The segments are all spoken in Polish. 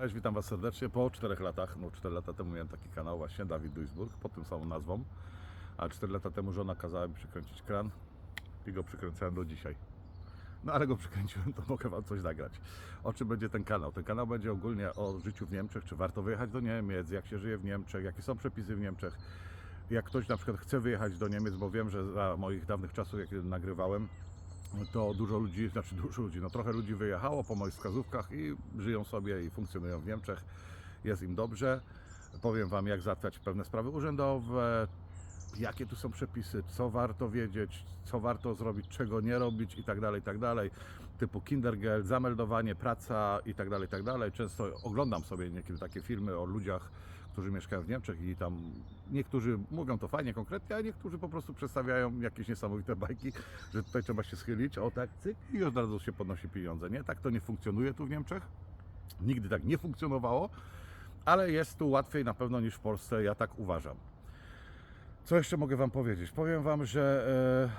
Cześć, witam Was serdecznie. Po 4 latach, no 4 lata temu miałem taki kanał właśnie, Dawid Duisburg, pod tym samą nazwą. A 4 lata temu żona kazała mi przykręcić kran i go przykręcałem do dzisiaj. No ale go przykręciłem, to mogę Wam coś nagrać. O czym będzie ten kanał? Ten kanał będzie ogólnie o życiu w Niemczech, czy warto wyjechać do Niemiec, jak się żyje w Niemczech, jakie są przepisy w Niemczech. Jak ktoś na przykład chce wyjechać do Niemiec, bo wiem, że za moich dawnych czasów, jak nagrywałem, to dużo ludzi, znaczy dużo ludzi, no trochę ludzi wyjechało po moich wskazówkach i żyją sobie i funkcjonują w Niemczech. Jest im dobrze. Powiem Wam, jak załatwiać pewne sprawy urzędowe, jakie tu są przepisy, co warto wiedzieć, co warto zrobić, czego nie robić i tak dalej, i tak dalej. Typu Kindergeld, zameldowanie, praca i tak dalej, i tak dalej. Często oglądam sobie niekiedy takie filmy o ludziach, którzy mieszkają w Niemczech i tam niektórzy mówią to fajnie, konkretnie, a niektórzy po prostu przedstawiają jakieś niesamowite bajki, że tutaj trzeba się schylić, o tak, cyk, i od razu się podnosi pieniądze. Nie, tak to nie funkcjonuje tu w Niemczech. Nigdy tak nie funkcjonowało, ale jest tu łatwiej na pewno niż w Polsce, ja tak uważam. Co jeszcze mogę Wam powiedzieć? Powiem Wam, że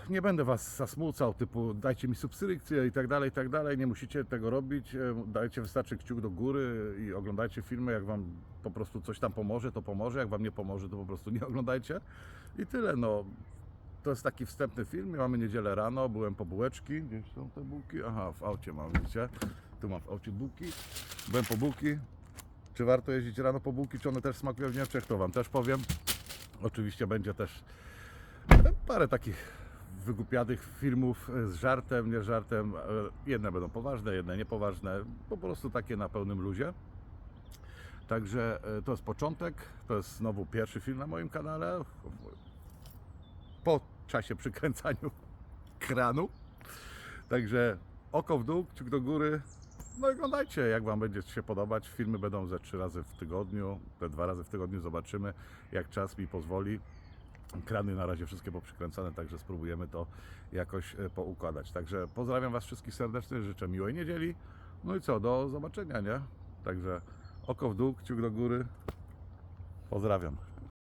e, nie będę Was zasmucał, typu dajcie mi subskrypcję i tak dalej, i tak dalej. Nie musicie tego robić. E, dajcie wystarczy kciuk do góry i oglądajcie filmy. Jak Wam po prostu coś tam pomoże, to pomoże. Jak Wam nie pomoże, to po prostu nie oglądajcie. I tyle. No, to jest taki wstępny film. Mamy niedzielę rano, byłem po bułeczki. Gdzieś są te bułki? Aha, w aucie mam, widzicie? Tu mam w aucie bułki. Byłem po bułki. Czy warto jeździć rano po bułki, czy one też smakują w Niemczech, to Wam też powiem. Oczywiście będzie też parę takich wygłupianych filmów z żartem, nie żartem. E, Jedne będą poważne, jedne niepoważne. Po prostu takie na pełnym luzie. Także e, to jest początek. To jest znowu pierwszy film na moim kanale. Po czasie przykręcaniu kranu. Także oko w dół, kciuk do góry. No i oglądajcie, jak Wam będzie się podobać. Filmy będą ze trzy razy w tygodniu, te dwa razy w tygodniu zobaczymy, jak czas mi pozwoli. Krany na razie wszystkie poprzykręcane, także spróbujemy to jakoś e, poukładać. Także pozdrawiam Was wszystkich serdecznie, życzę miłej niedzieli. No i co, do zobaczenia, nie? Także oko w dół, kciuk do góry. Pozdrawiam.